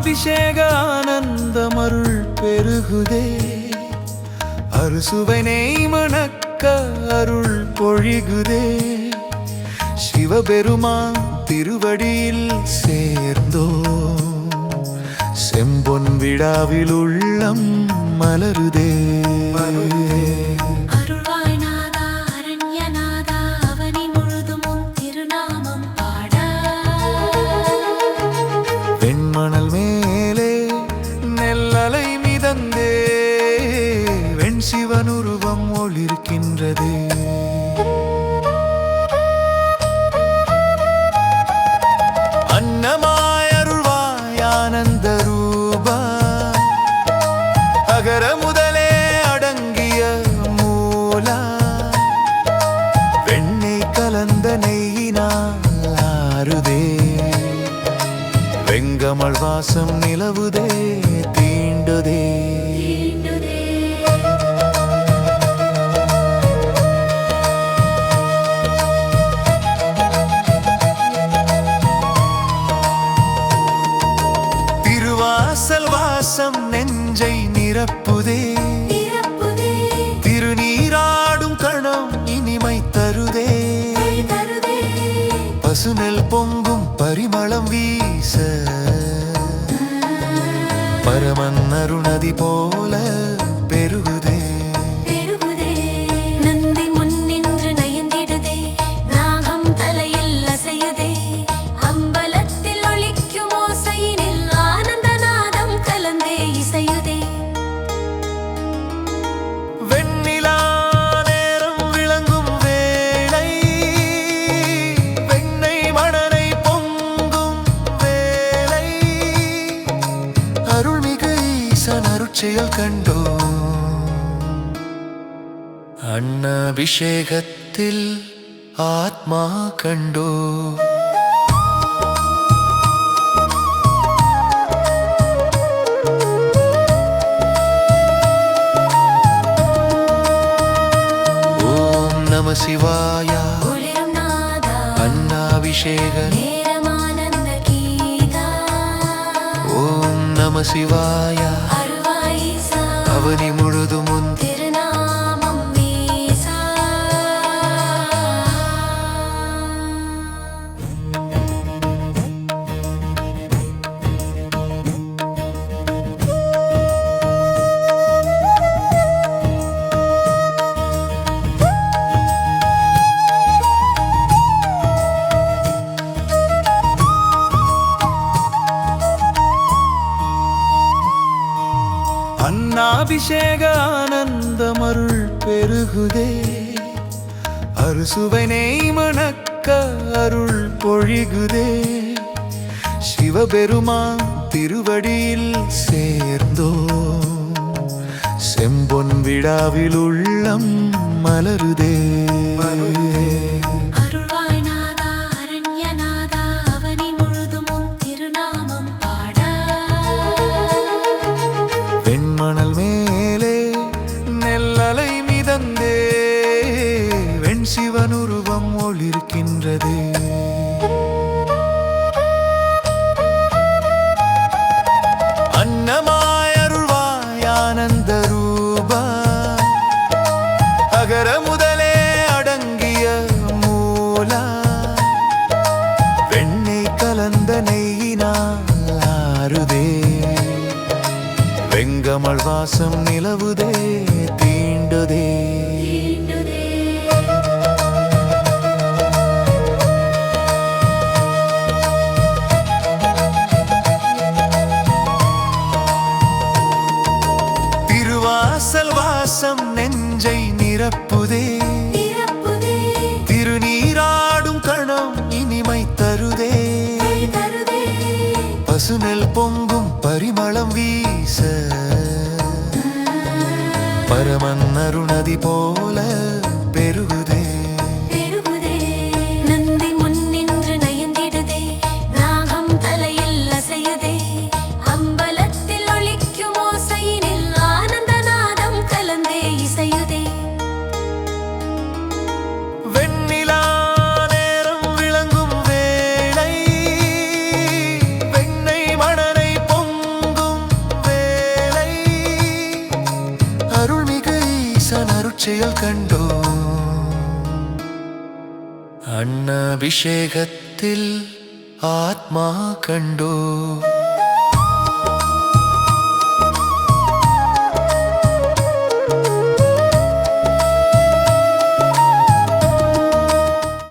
அன்னாபிஷேக ஆனந்தமருள் பெருகுதே. அறுசுவை நெய் மணக்க அருள் பொழிகுதே. சிவபெருமான் திருவடியில் சேர்ந்தோ. செம்பொன் விழாவில் உள்ளம் மலருதே. தீண்டுதே. திருவாசல் வாசம் நெஞ்சை நிரப்புதே. திருநீராடும் கணம் இனிமை தருதே. பசுநெல் பொங்கும் பரிமளம் வீச. பரமன் அருணதி സൂര്യൽ കണ്ടു. അണ്ണാഭിഷേകത്തിൽ ആത്മാ കണ്ടു. ഓം നമ ശിവായ. അണ്ണാഭിഷേക ഓം നമ ശിവായ. love anymore. அன்னாபிஷேக ஆனந்தமருள் பெருகுதே. அறுசுவனை மணக்க அருள் பொழிகுதே. சிவபெருமான் திருவடியில் சேர்ந்தோ. செம்பொன் விழாவில் உள்ளம் மலருதே. சிவனுருவம் ஒளிர்கின்றது உருவம் அன்னமாய் அருள்வாய் ஆனந்த ரூபா அகர முதலே அடங்கிய மூலா வெண்ணெய் கலந்த நெய்யினால் ஆறுதே. வெங்கமள் வாசம் நிலவுதே தீண்டுதே. திருவாசல் வாசம் நெஞ்சை நிரப்புதே. திருநீராடும் கணம் இனிமை தருதே. பசுநெல் பொங்கும் பரிமளம் வீச. பரமன் அருணதி போல കാഴ്ചകൾ കണ്ടു. അണ്ണാഭിഷേകത്തിൽ ആത്മാ കണ്ടോ.